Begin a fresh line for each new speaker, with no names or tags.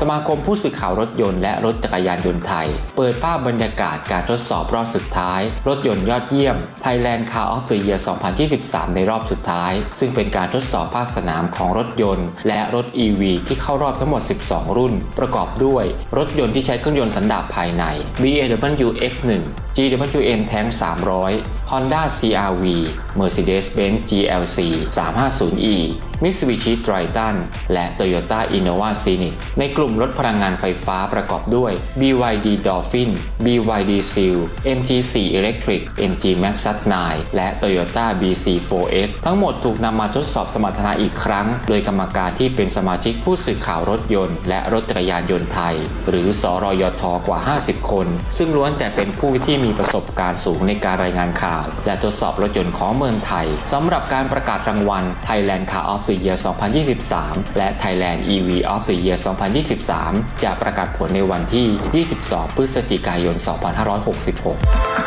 สมาคมผู้สื่อข่าวรถยนต์และรถจักรยานยนต์ไทย เปิดภาพบรรยากาศการทดสอบรอบสุดท้าย รถยนต์ยอดเยี่ยม Thailand Car of the Year 2023 ในรอบสุดท้าย ซึ่งเป็นการทดสอบภาคสนามของรถยนต์ และรถ EV ที่เข้ารอบทั้งหมด 12 รุ่น ประกอบด้วย รถยนต์ที่ใช้เครื่องยนต์สันดาปภายใน BMW X1 GWM Tank 300 Honda CRV Mercedes-Benz GLC 350e Mitsubishi Triton และ Toyota Innova Scenic ในกลุ่มรถพลังงานไฟฟ้าประกอบด้วย BYD Dolphin BYD Seal MG4 Electric MG Max 9และ Toyota BC4X ทั้งหมดถูกนำมาทดสอบสมรรถนะอีกครั้ง โดยกรรมการที่เป็นสมาชิกผู้สื่อข่าวรถยนต์และรถจักรยานยนต์ไทย หรือสรยทกว่า 50 คน ซึ่งล้วนแต่เป็นผู้ที่มีประสบการณ์สูงในการรายงานข่าวข่าว และทดสอบรถยนต์ของเมืองไทยสำหรับการประกาศรางวัล Thailand Car of the Year 2023 และ Thailand EV of the Year 2023 จะประกาศผลในวันที่ 22 พฤศจิกายน 2566